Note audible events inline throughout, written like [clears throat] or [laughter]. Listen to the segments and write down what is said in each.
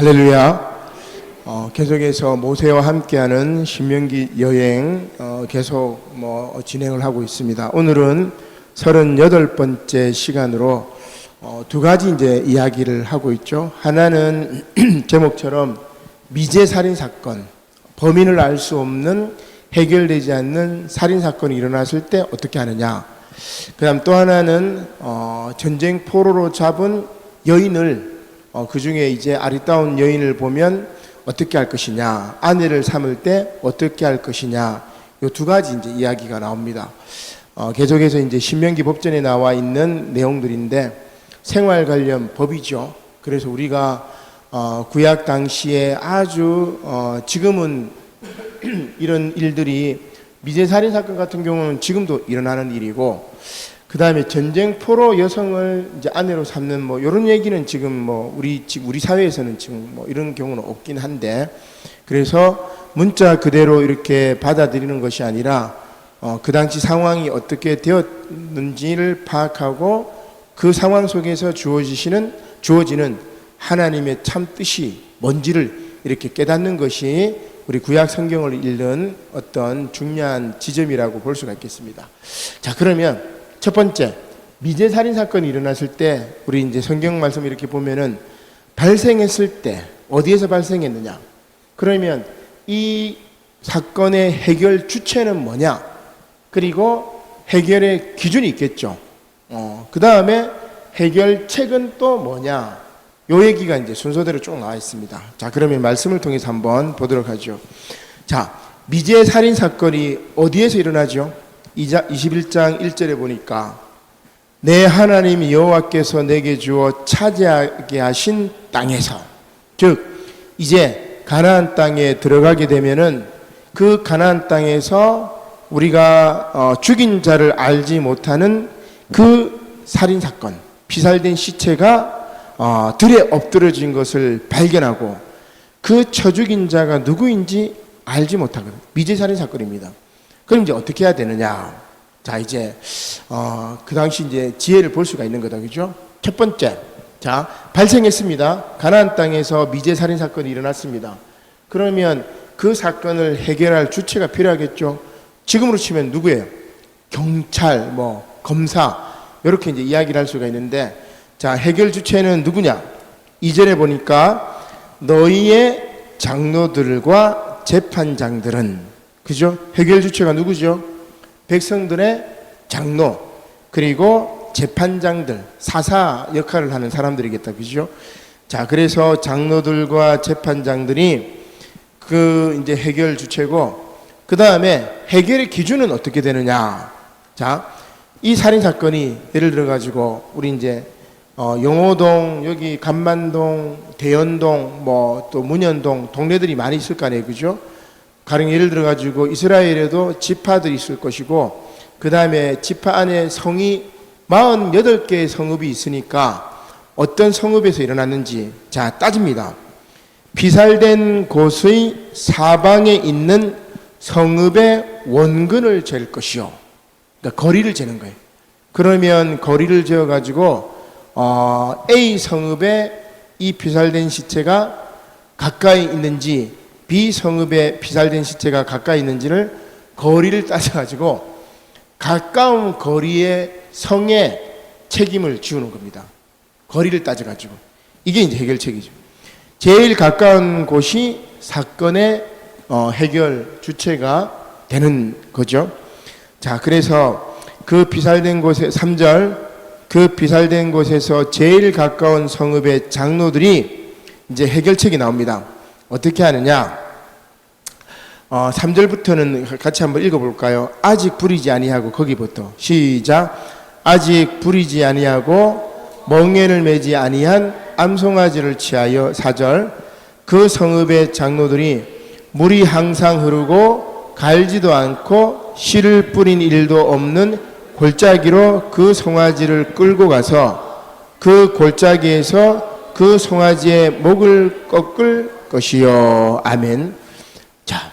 할렐루야. 어, 계속해서 모세와 함께하는 신명기 여행 어, 계속 뭐 진행을 하고 있습니다. 오늘은 38번째 시간으로 어, 두 가지 이제 이야기를 하고 있죠. 하나는 [clears throat] 제목처럼 미제 살인 사건, 범인을 알 수 없는 해결되지 않는 살인 사건이 일어났을 때 어떻게 하느냐. 그다음 또 하나는 어, 전쟁 포로로 잡은 여인을 어, 그 중에 이제 아리따운 여인을 보면 어떻게 할 것이냐, 아내를 삼을 때 어떻게 할 것이냐, 요 두 가지 이제 이야기가 나옵니다. 어, 계속해서 이제 신명기 법전에 나와 있는 내용들인데 생활 관련 법이죠. 그래서 우리가 어, 구약 당시에 아주 어, 지금은 [clears throat] 이런 일들이 미제 살인 사건 같은 경우는 지금도 일어나는 일이고 그 다음에 전쟁 포로 여성을 이제 아내로 삼는 뭐 이런 얘기는 지금 뭐 우리 지- 우리 사회에서는 지금 뭐 이런 경우는 없긴 한데 그래서 문자 그대로 이렇게 받아들이는 것이 아니라 어, 그 당시 상황이 어떻게 되었는지를 파악하고 그 상황 속에서 주어지시는 주어지는 하나님의 참 뜻이 뭔지를 이렇게 깨닫는 것이 우리 구약 성경을 읽는 어떤 중요한 지점이라고 볼 수가 있겠습니다. 자, 그러면 첫 번째 미제 살인 사건이 일어났을 때 우리 이제 성경 말씀 이렇게 보면은 발생했을 때 어디에서 발생했느냐? 그러면 이 사건의 해결 주체는 뭐냐? 그리고 해결의 기준이 있겠죠. 어, 그 다음에 해결책은 또 뭐냐? 요 얘기가 이제 순서대로 쭉 나와 있습니다. 자, 그러면 말씀을 통해서 한번 보도록 하죠. 자, 미제 살인 사건이 어디에서 일어나죠? 21장 1절에 보니까 내 하나님 여호와께서 내게 주어 차지하게 하신 땅에서 즉 이제 가나안 땅에 들어가게 되면은 그 가나안 땅에서 우리가 어, 죽인 자를 알지 못하는 그 살인 사건 피살된 시체가 어, 들에 엎드려진 것을 발견하고 그 처죽인 자가 누구인지 알지 못하거든 미제 살인 사건입니다. 그럼 이제 어떻게 해야 되느냐? 자 이제 어, 그 당시 이제 지혜를 볼 수가 있는 거다 그죠? 첫 번째 자 발생했습니다. 가나안 땅에서 미제 살인 사건이 일어났습니다. 그러면 그 사건을 해결할 주체가 필요하겠죠. 지금으로 치면 누구예요? 경찰, 뭐 검사 이렇게 이제 이야기를 할 수가 있는데 자 해결 주체는 누구냐? 이전에 보니까 너희의 장로들과 재판장들은 그죠? 해결 주체가 누구죠? 백성들의 장로 그리고 재판장들 사사 역할을 하는 사람들이겠다 그죠? 자 그래서 장로들과 재판장들이 그 이제 해결 주체고 그 다음에 해결의 기준은 어떻게 되느냐? 자, 이 살인 사건이 예를 들어 가지고 우리 이제 어, 용호동 여기 간만동 대연동 뭐 또 문현동 동네들이 많이 있을 거 아니에요, 그죠? 가령 예를 들어 가지고 이스라엘에도 지파들이 있을 것이고 그 다음에 지파 안에 성이 48개의 성읍이 있으니까 어떤 성읍에서 일어났는지 자 따집니다. 비살된 곳의 사방에 있는 성읍의 원근을 잴 것이요. 그러니까 거리를 재는 거예요. 그러면 거리를 재어 가지고 어, A 성읍에 이 비살된 시체가 가까이 있는지 B 성읍에 비살된 시체가 가까이 있는지를 거리를 따져 가지고 가까운 거리의 성에 책임을 지우는 겁니다. 거리를 따져 가지고 이게 이제 해결책이죠. 제일 가까운 곳이 사건의 어, 해결 주체가 되는 거죠. 자, 그래서 그 비살된 곳에 3절 그 비살된 곳에서 제일 가까운 성읍의 장로들이 이제 해결책이 나옵니다. 어떻게 하느냐? 어, 3절부터는 같이 한번 읽어볼까요? 아직 부리지 아니하고 거기부터 시작. 아직 부리지 아니하고 멍에를 매지 아니한 암송아지를 취하여 4절. 그 성읍의 장로들이 물이 항상 흐르고 갈지도 않고 씨를 뿌린 일도 없는 골짜기로 그 송아지를 끌고 가서 그 골짜기에서 그 송아지의 목을 꺾을 것이요. 아멘. 자,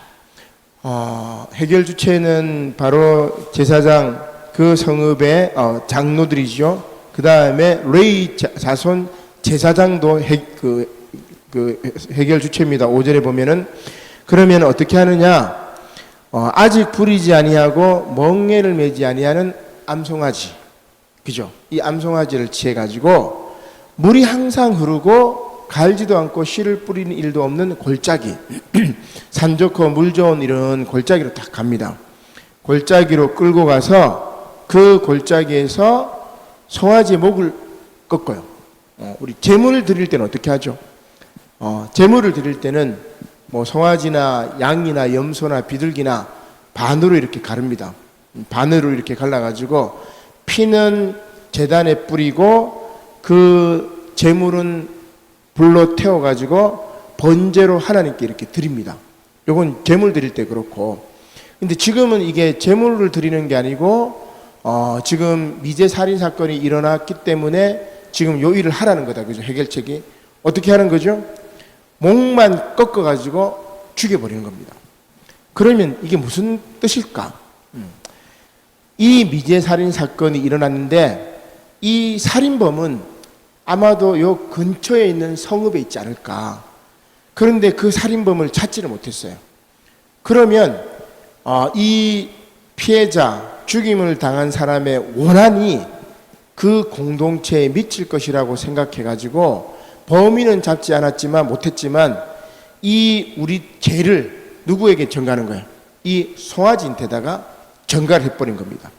어, 해결 주체는 바로 제사장 그 성읍의 어, 장로들이죠. 그 다음에 레이 자- 자손 제사장도 해, 그 그 해결 주체입니다. 5절에 보면은 그러면 어떻게 하느냐? 어, 아직 부리지 아니하고 멍에를 매지 아니하는 암송아지. 그죠? 이 암송아지를 취해 가지고 물이 항상 흐르고 갈지도 않고 씨를 뿌리는 일도 없는 골짜기. [clears throat] 산 좋고 물 좋은 이런 골짜기로 딱 갑니다. 골짜기로 끌고 가서 그 골짜기에서 송아지 목을 꺾어요. 어, 우리 제물을 드릴 때는 어떻게 하죠? 어, 제물을 드릴 때는 뭐 송아지나 양이나 염소나 비둘기나 반으로 이렇게 가릅니다. 반으로 이렇게 갈라가지고 피는 재단에 뿌리고 그 제물은 불로 태워가지고 번제로 하나님께 이렇게 드립니다. 요건 제물 드릴 때 그렇고. 근데 지금은 이게 제물을 드리는 게 아니고 어, 지금 미제 살인 사건이 일어났기 때문에 지금 요 일을 하라는 거다. 그죠? 해결책이. 어떻게 하는 거죠? 목만 꺾어 가지고 죽여 버리는 겁니다. 그러면 이게 무슨 뜻일까? 음. 이 미제 살인 사건이 일어났는데 이 살인범은 아마도 요 근처에 있는 성읍에 있지 않을까. 그런데 그 살인범을 찾지를 못했어요. 그러면 어, 이 피해자 죽임을 당한 사람의 원한이 그 공동체에 미칠 것이라고 생각해 가지고 범인은 잡지 않았지만 못했지만 이 우리 죄를 누구에게 전가하는 거예요? 이 송아지한테다가 전가를 해버린 겁니다.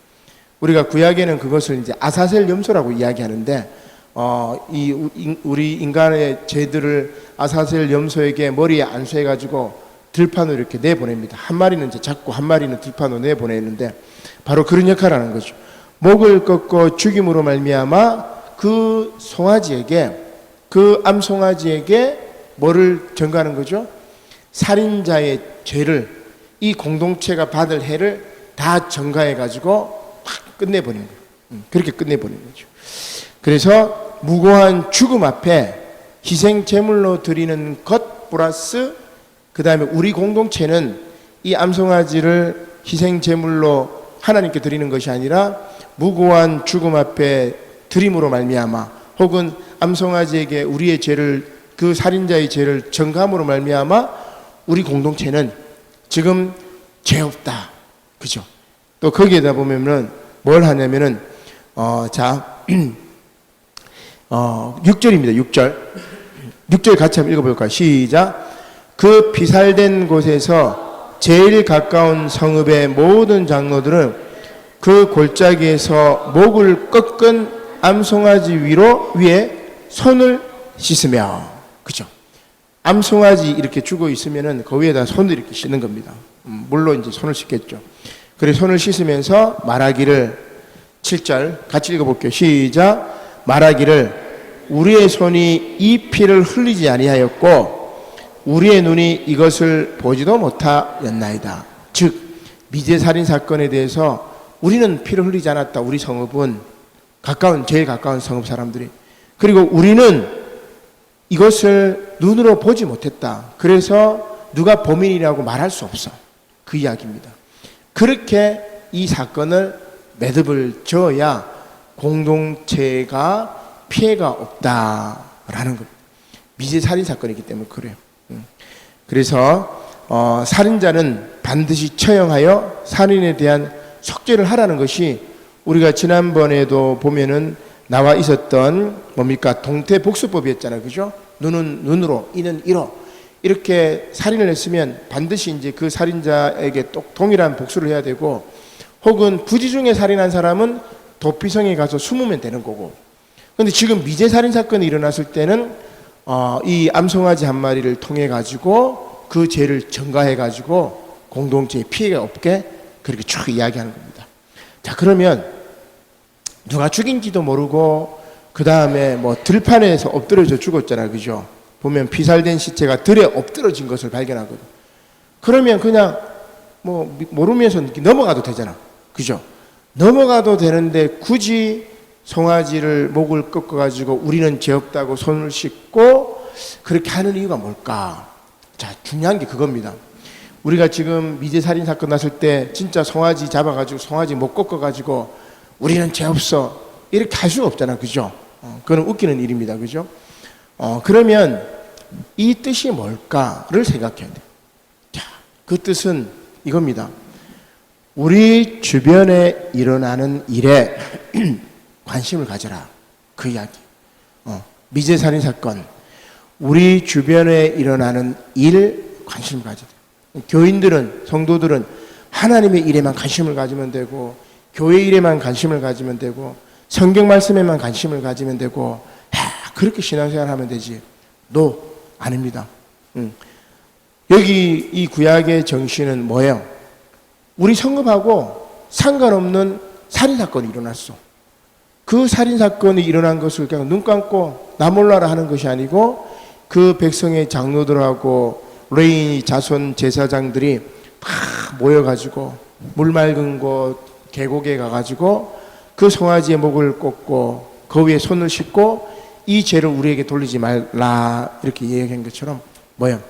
우리가 구약에는 그것을 이제 아사셀 염소라고 이야기하는데 어, 이 우리 인간의 죄들을 아사셀 염소에게 머리에 안수해 가지고 들판으로 이렇게 내보냅니다. 한 마리는 이제 잡고 한 마리는 들판으로 내보내는데 바로 그런 역할을 하는 거죠. 목을 꺾고 죽임으로 말미암아 그 송아지에게 그 암송아지에게 뭐를 전가하는 거죠? 살인자의 죄를 이 공동체가 받을 해를 다 전가해 가지고 확 끝내버리는 거예요. 음, 그렇게 끝내버리는 거죠. 그래서 무고한 죽음 앞에 희생 제물로 드리는 것 플러스 그 다음에 우리 공동체는 이 암송아지를 희생 제물로 하나님께 드리는 것이 아니라 무고한 죽음 앞에 드림으로 말미암아 혹은 암송아지에게 우리의 죄를 그 살인자의 죄를 정감으로 말미암아 우리 공동체는 지금 죄 없다. 그죠? 또 거기에다 보면은 뭘 하냐면은 어자 [clears throat] 어, 6절입니다. 6절. 6절 같이 한번 읽어볼까요? 시작. 그 비살된 곳에서 제일 가까운 성읍의 모든 장로들은 그 골짜기에서 목을 꺾은 암송아지 위로 위에 손을 씻으며 그죠? 암송아지 이렇게 죽어 있으면은 그 위에다 손을 이렇게 씻는 겁니다. 음, 물로 이제 손을 씻겠죠. 그래 손을 씻으면서 말하기를 7절 같이 읽어볼게요. 시작. 말하기를 우리의 손이 이 피를 흘리지 아니하였고 우리의 눈이 이것을 보지도 못하였나이다. 즉 미제 살인 사건에 대해서 우리는 피를 흘리지 않았다. 우리 성읍은 가까운 제일 가까운 성읍 사람들이 그리고 우리는 이것을 눈으로 보지 못했다. 그래서 누가 범인이라고 말할 수 없어. 그 이야기입니다. 그렇게 이 사건을 매듭을 지어야 공동체가 피해가 없다라는 것. 미제 살인 사건이기 때문에 그래요. 음. 그래서 어, 살인자는 반드시 처형하여 살인에 대한 속죄를 하라는 것이 우리가 지난번에도 보면은 나와 있었던 뭡니까 동태 복수법이었잖아요, 그죠? 눈은 눈으로, 이는 이로 이렇게 살인을 했으면 반드시 이제 그 살인자에게 똑 동일한 복수를 해야 되고 혹은 부지 중에 살인한 사람은 도피성에 가서 숨으면 되는 거고. 근데 지금 미제 살인 사건이 일어났을 때는 어, 이 암송아지 한 마리를 통해 가지고 그 죄를 전가해 가지고 공동체에 피해가 없게 그렇게 쭉 이야기하는 겁니다. 자 그러면 누가 죽인지도 모르고 그 다음에 뭐 들판에서 엎드려져 죽었잖아요, 그죠? 보면 피살된 시체가 들에 엎드러진 것을 발견하거든. 그러면 그냥 뭐 미- 모르면서 넘어가도 되잖아, 그죠? 넘어가도 되는데 굳이 송아지를 목을 꺾어 가지고 우리는 죄 없다고 손을 씻고 그렇게 하는 이유가 뭘까? 자 중요한 게 그겁니다. 우리가 지금 미제 살인 사건 났을 때 진짜 송아지 잡아 가지고 송아지 목 꺾어 가지고 우리는 죄 없어 이렇게 할 수가 없잖아, 그죠? 어, 그건 웃기는 일입니다, 그죠? 어, 그러면 이 뜻이 뭘까를 생각해야 돼요. 자, 그 뜻은 이겁니다. 우리 주변에 일어나는 일에 [clears throat] 관심을 가져라. 그 이야기. 어, 미제 살인 사건. 우리 주변에 일어나는 일 관심을 돼요. 교인들은 성도들은 하나님의 일에만 관심을 가지면 되고 교회 일에만 관심을 가지면 되고 성경 말씀에만 관심을 가지면 되고 야, 그렇게 신앙생활 하면 되지. 노 아닙니다. 음. 여기 이 구약의 정신은 뭐예요? 우리 성급하고 상관없는 살인 사건이 일어났어. 그 살인 사건이 일어난 것을 그냥 눈 감고 나 몰라라 하는 것이 아니고 그 백성의 장로들하고 레인 자손 제사장들이 다 모여가지고 물 맑은 곳 계곡에 가가지고 그 송아지의 목을 꽂고 그 위에 손을 씻고 이 죄를 우리에게 돌리지 말라 이렇게 이야기한 것처럼 뭐야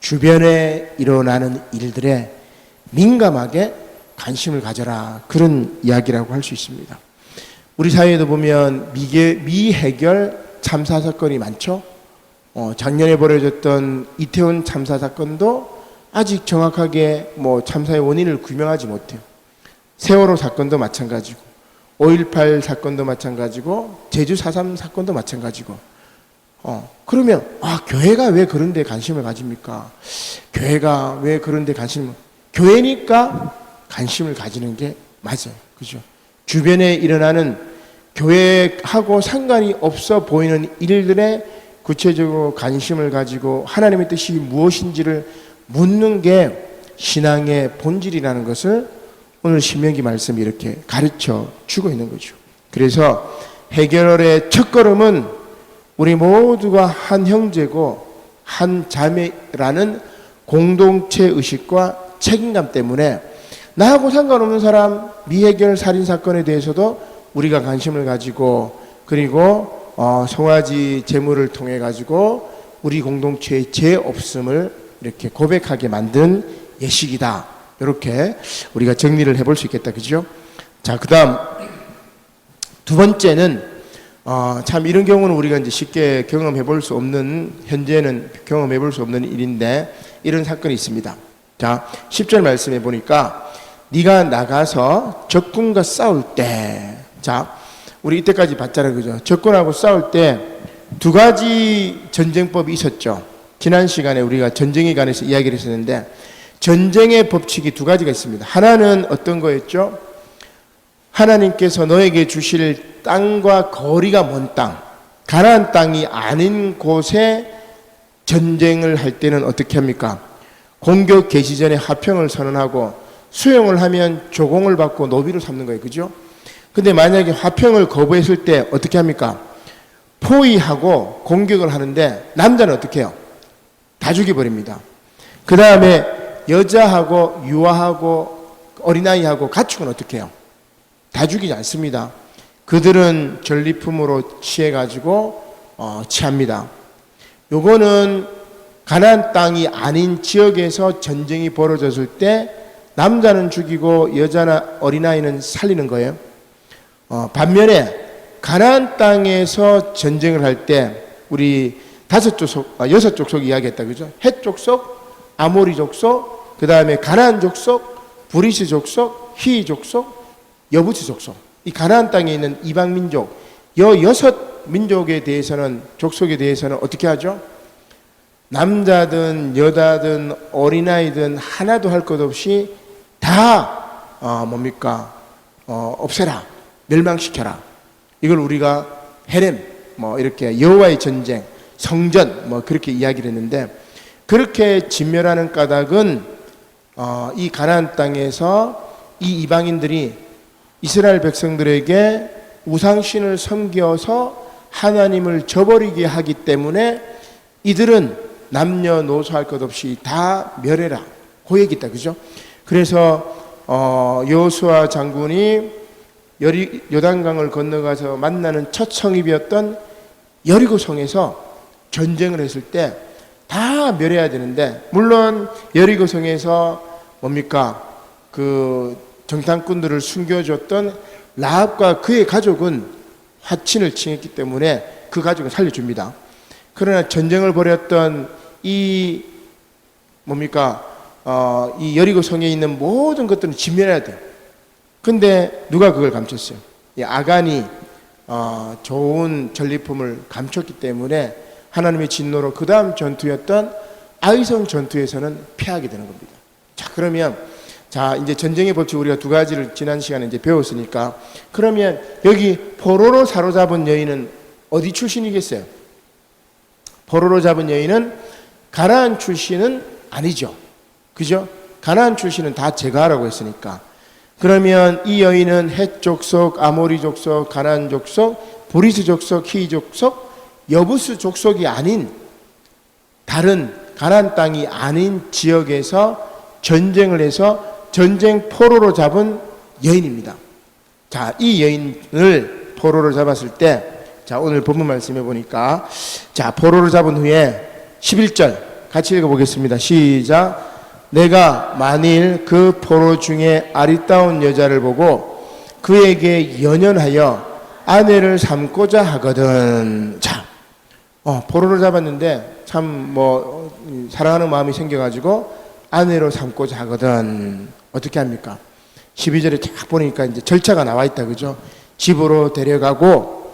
주변에 일어나는 일들에 민감하게 관심을 가져라 그런 이야기라고 할 수 있습니다. 우리 사회에도 보면 미개, 미해결 참사 사건이 많죠. 어, 작년에 벌어졌던 이태원 참사 사건도 아직 정확하게 뭐 참사의 원인을 규명하지 못해요. 세월호 사건도 마찬가지고, 5.18 사건도 마찬가지고, 제주 4.3 사건도 마찬가지고. 어, 그러면, 아, 교회가 왜 그런 데 관심을 가집니까? 교회가 왜 그런 데 관심을, 교회니까 관심을 가지는 게 맞아요. 그죠? 주변에 일어나는 교회하고 상관이 없어 보이는 일들에 구체적으로 관심을 가지고 하나님의 뜻이 무엇인지를 묻는 게 신앙의 본질이라는 것을 오늘 신명기 말씀이 이렇게 가르쳐 주고 있는 거죠. 그래서 해결의 첫 걸음은 우리 모두가 한 형제고 한 자매라는 공동체 의식과 책임감 때문에 나하고 상관없는 사람 미해결 살인 사건에 대해서도 우리가 관심을 가지고 그리고 어, 송아지 제물을 통해 가지고 우리 공동체의 죄 없음을 이렇게 고백하게 만든 예식이다. 이렇게 우리가 정리를 해볼 수 있겠다, 그죠? 자, 그 다음 두 번째는 어, 참 이런 경우는 우리가 이제 쉽게 경험해 볼 수 없는 현재는 경험해 볼 수 없는 일인데 이런 사건이 있습니다. 자, 10절 말씀해 보니까 네가 나가서 적군과 싸울 때 자, 우리 이때까지 봤잖아요. 그죠? 적군하고 싸울 때 두 가지 전쟁법이 있었죠. 지난 시간에 우리가 전쟁에 관해서 이야기를 했었는데 전쟁의 법칙이 두 가지가 있습니다. 하나는 어떤 거였죠? 하나님께서 너에게 주실 땅과 거리가 먼 땅, 가나안 땅이 아닌 곳에 전쟁을 할 때는 어떻게 합니까? 공격 개시 전에 화평을 선언하고 수용을 하면 조공을 받고 노비를 삼는 거예요. 그죠? 근데 만약에 화평을 거부했을 때 어떻게 합니까? 포위하고 공격을 하는데 남자는 어떻게 해요? 다 죽여버립니다. 그 다음에 여자하고 유아하고 어린아이하고 가축은 어떻게 해요? 다 죽이지 않습니다. 그들은 전리품으로 취해가지고 어, 취합니다. 요거는 가나안 땅이 아닌 지역에서 전쟁이 벌어졌을 때 남자는 죽이고 여자나 어린아이는 살리는 거예요. 어, 반면에 가나안 땅에서 전쟁을 할 때 우리 다섯 족속, 아, 여섯 족속 이야기했다 그죠? 헷 족속, 아모리 족속, 그 다음에 가나안 족속, 브리시 족속, 히 족속, 여부치 족속. 이 가나안 땅에 있는 이방 민족, 여 여섯 민족에 대해서는 족속에 대해서는 어떻게 하죠? 남자든 여자든 어린아이든 하나도 할 것 없이 다 어, 뭡니까? 어, 없애라. 멸망시켜라. 이걸 우리가 헤렘 뭐 이렇게 여호와의 전쟁 성전 뭐 그렇게 이야기를 했는데 그렇게 진멸하는 까닭은 어, 이 가나안 땅에서 이 이방인들이 이스라엘 백성들에게 우상신을 섬겨서 하나님을 저버리게 하기 때문에 이들은 남녀노소 할 것 없이 다 멸해라 고액이다 그죠? 그래서 어, 여호수아 장군이 여리, 요단강을 건너가서 만나는 첫 성입이었던 여리고 성에서 전쟁을 했을 때 다 멸해야 되는데 물론 여리고 성에서 뭡니까 그 정탐꾼들을 숨겨줬던 라합과 그의 가족은 화친을 칭했기 때문에 그 가족은 살려줍니다. 그러나 전쟁을 벌였던 이 뭡니까 어, 이 여리고 성에 있는 모든 것들은 진멸해야 돼요. 근데 누가 그걸 감췄어요? 이 아간이 어, 좋은 전리품을 감췄기 때문에 하나님의 진노로 그 다음 전투였던 아이성 전투에서는 패하게 되는 겁니다. 자 그러면 자 이제 전쟁의 법칙 우리가 두 가지를 지난 시간에 이제 배웠으니까 그러면 여기 포로로 사로잡은 여인은 어디 출신이겠어요? 포로로 잡은 여인은 가나안 출신은 아니죠. 그죠? 가나안 출신은 다 제가 하라고 했으니까. 그러면 이 여인은 헷 족속, 아모리 족속, 가나안 족속, 보리스 족속, 히 족속, 여부스 족속이 아닌 다른 가나안 땅이 아닌 지역에서 전쟁을 해서 전쟁 포로로 잡은 여인입니다. 자, 이 여인을 포로로 잡았을 때, 자, 오늘 본문 말씀해 보니까, 자, 포로로 잡은 후에 11절 같이 읽어 보겠습니다. 시작. 내가 만일 그 포로 중에 아리따운 여자를 보고 그에게 연연하여 아내를 삼고자 하거든. 자, 어, 포로를 잡았는데 참 뭐 사랑하는 마음이 생겨가지고 아내로 삼고자 하거든. 어떻게 합니까? 12절에 쫙 보니까 이제 절차가 나와 있다 그죠? 집으로 데려가고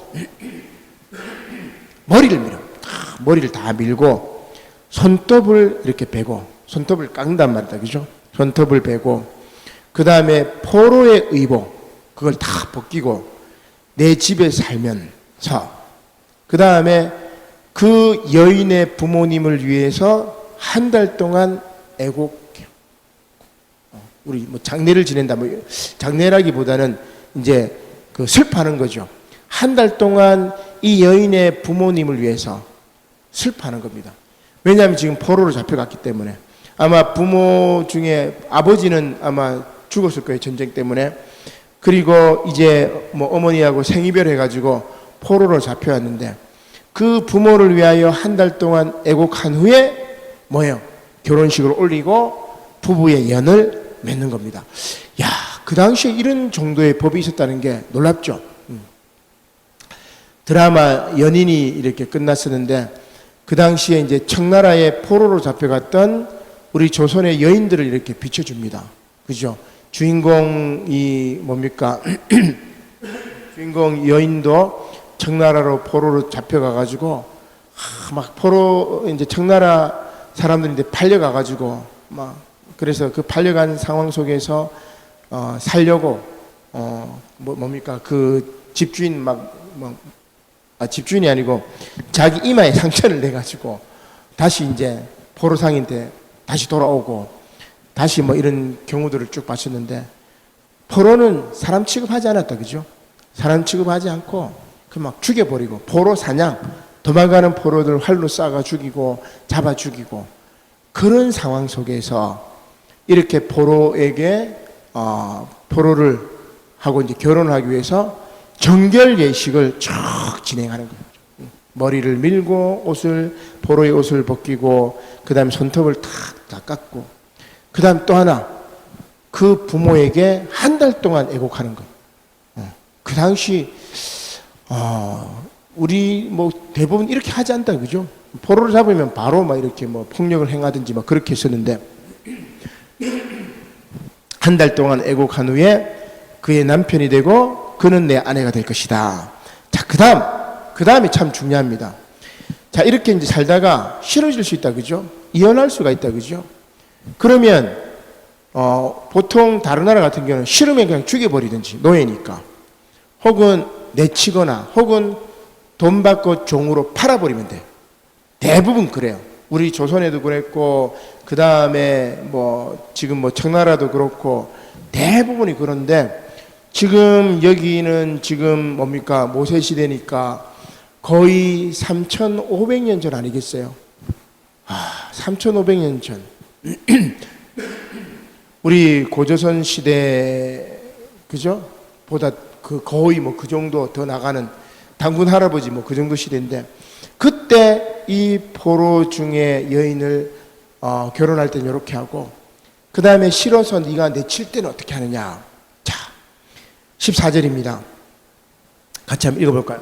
머리를 밀어. 다 머리를 다 밀고 손톱을 이렇게 베고 손톱을 깎는단 말이다 그죠? 손톱을 베고 그 다음에 포로의 의복 그걸 다 벗기고 내 집에 살면서 그 다음에 그 여인의 부모님을 위해서 한 달 동안 애곡해요. 어, 우리 뭐 장례를 지낸다 뭐 장례라기보다는 이제 그 슬퍼하는 거죠. 한 달 동안 이 여인의 부모님을 위해서 슬퍼하는 겁니다. 왜냐하면 지금 포로로 잡혀갔기 때문에 아마 부모 중에 아버지는 아마 죽었을 거예요 전쟁 때문에 그리고 이제 뭐 어머니하고 생이별 해가지고 포로로 잡혀왔는데 그 부모를 위하여 한 달 동안 애곡한 후에 뭐예요? 결혼식을 올리고 부부의 연을 맺는 겁니다. 야, 그 당시에 이런 정도의 법이 있었다는 게 놀랍죠. 음. 드라마 연인이 이렇게 끝났었는데 그 당시에 이제 청나라의 포로로 잡혀갔던 우리 조선의 여인들을 이렇게 비춰줍니다. 그죠? 주인공이 뭡니까? [clears throat] 주인공 여인도 청나라로 포로로 잡혀가가지고 아, 막 포로 이제 청나라 사람들이 이제 팔려가가지고 막 그래서 그 팔려간 상황 속에서 어, 살려고 어, 뭐 뭡니까 그 집주인 막뭐 아, 집주인이 아니고 자기 이마에 상처를 내 가지고 다시 이제 포로 상인데 다시 돌아오고 다시 뭐 이런 경우들을 쭉 봤었는데 포로는 사람 취급하지 않았다 그죠? 사람 취급하지 않고 그 막 죽여버리고 포로 사냥 도망가는 포로들 활로 쏴가 죽이고 잡아 죽이고 그런 상황 속에서 이렇게 포로에게 어, 포로를 하고 이제 결혼을 하기 위해서 정결 예식을 쭉 진행하는 거예요. 머리를 밀고 옷을 포로의 옷을 벗기고 그다음에 손톱을 탁다 깎고 그다음 또 하나 그 부모에게 한 달 동안 애곡하는 것. 어, 그 당시 어, 우리 뭐 대부분 이렇게 하지 않다 그죠? 포로를 잡으면 바로 막 이렇게 뭐 폭력을 행하든지 막 그렇게 했었는데 한 달 동안 애곡한 후에 그의 남편이 되고 그는 내 아내가 될 것이다. 자, 그 다음, 그 다음이 참 중요합니다. 자, 이렇게 이제 살다가 싫어질 수 있다, 그죠? 이혼할 수가 있다, 그죠? 그러면, 어, 보통 다른 나라 같은 경우는 싫으면 그냥 죽여버리든지, 노예니까. 혹은 내치거나, 혹은 돈 받고 종으로 팔아버리면 돼. 대부분 그래요. 우리 조선에도 그랬고, 그 다음에 뭐, 지금 뭐 청나라도 그렇고, 대부분이 그런데, 지금 여기는 지금 뭡니까 모세 시대니까 거의 3,500년 전 아니겠어요? 아, 3,500년 전. [clears throat] 우리 고조선 시대 그죠? 보다 그 거의 뭐 그 정도 더 나가는 당군 할아버지 뭐 그 정도 시대인데 그때 이 포로 중에 여인을 어, 결혼할 때는 이렇게 하고 그 다음에 싫어서 네가 내칠 때는 어떻게 하느냐? 14절입니다. 같이 한번 읽어볼까요?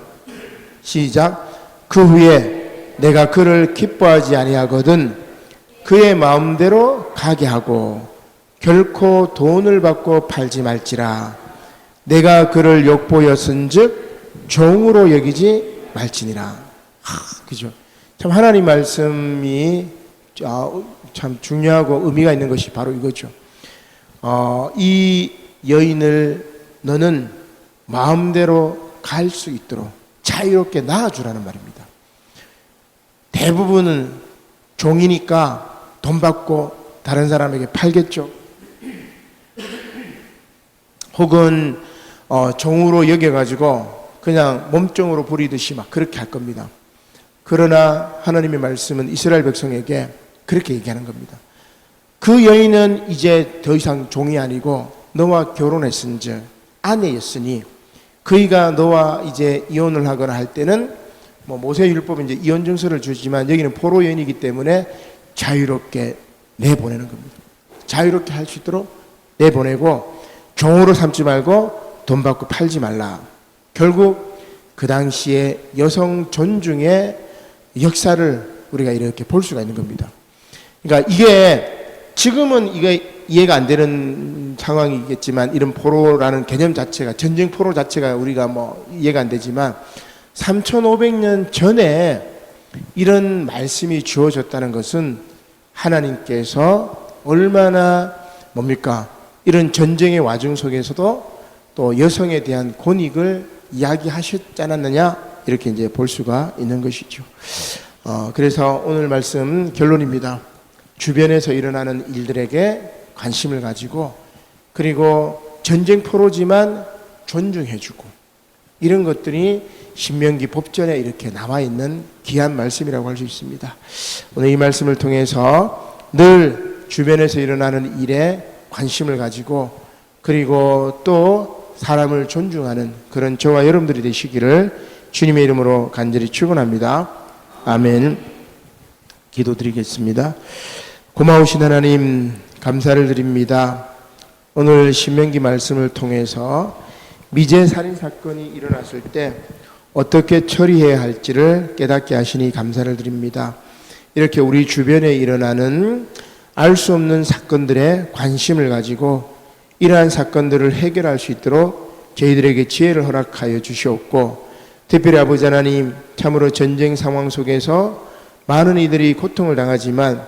시작. 그 후에 내가 그를 기뻐하지 아니하거든 그의 마음대로 가게 하고 결코 돈을 받고 팔지 말지라 내가 그를 욕보였은즉 종으로 여기지 말지니라 하, 그죠 참 하나님 말씀이 아, 참 중요하고 의미가 있는 것이 바로 이거죠 어, 이 여인을 너는 마음대로 갈 수 있도록 자유롭게 낳아주라는 말입니다. 대부분은 종이니까 돈 받고 다른 사람에게 팔겠죠. 혹은 어, 종으로 여겨가지고 그냥 몸종으로 부리듯이 막 그렇게 할 겁니다. 그러나 하나님의 말씀은 이스라엘 백성에게 그렇게 얘기하는 겁니다. 그 여인은 이제 더 이상 종이 아니고 너와 결혼했은즉 아내였으니 그이가 너와 이제 이혼을 하거나 할 때는 뭐 모세 율법은 이제 이혼 증서를 주지만 여기는 포로 여인이기 때문에 자유롭게 내보내는 겁니다. 자유롭게 할 수 있도록 내보내고 종으로 삼지 말고 돈 받고 팔지 말라. 결국 그 당시에 여성 존중의 역사를 우리가 이렇게 볼 수가 있는 겁니다. 그러니까 이게 지금은 이게 이해가 안 되는 상황이겠지만 이런 포로라는 개념 자체가 전쟁 포로 자체가 우리가 뭐 이해가 안 되지만 3,500년 전에 이런 말씀이 주어졌다는 것은 하나님께서 얼마나 뭡니까 이런 전쟁의 와중 속에서도 또 여성에 대한 권익을 이야기하셨지 않았느냐 이렇게 이제 볼 수가 있는 것이죠. 어, 그래서 오늘 말씀 결론입니다. 주변에서 일어나는 일들에게 관심을 가지고 그리고 전쟁 포로지만 존중해주고 이런 것들이 신명기 법전에 이렇게 나와 있는 귀한 말씀이라고 할 수 있습니다. 오늘 이 말씀을 통해서 늘 주변에서 일어나는 일에 관심을 가지고 그리고 또 사람을 존중하는 그런 저와 여러분들이 되시기를 주님의 이름으로 간절히 축원합니다. 아멘. 기도드리겠습니다. 고마우신 하나님 감사를 드립니다. 오늘 신명기 말씀을 통해서 미제 살인 사건이 일어났을 때 어떻게 처리해야 할지를 깨닫게 하시니 감사를 드립니다. 이렇게 우리 주변에 일어나는 알 수 없는 사건들에 관심을 가지고 이러한 사건들을 해결할 수 있도록 저희들에게 지혜를 허락하여 주시옵고 특별히 아버지 하나님 참으로 전쟁 상황 속에서 많은 이들이 고통을 당하지만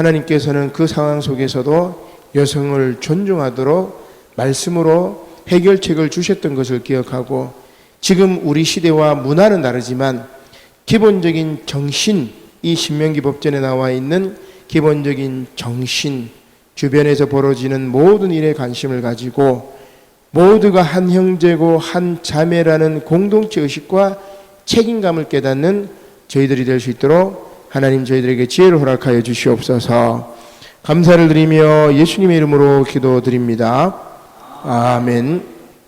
하나님께서는 그 상황 속에서도 여성을 존중하도록 말씀으로 해결책을 주셨던 것을 기억하고 지금 우리 시대와 문화는 다르지만 기본적인 정신, 이 신명기 법전에 나와 있는 기본적인 정신, 주변에서 벌어지는 모든 일에 관심을 가지고 모두가 한 형제고 한 자매라는 공동체 의식과 책임감을 깨닫는 저희들이 될 수 있도록 하나님 저희들에게 지혜를 허락하여 주시옵소서. 감사를 드리며 예수님의 이름으로 기도드립니다. 아멘.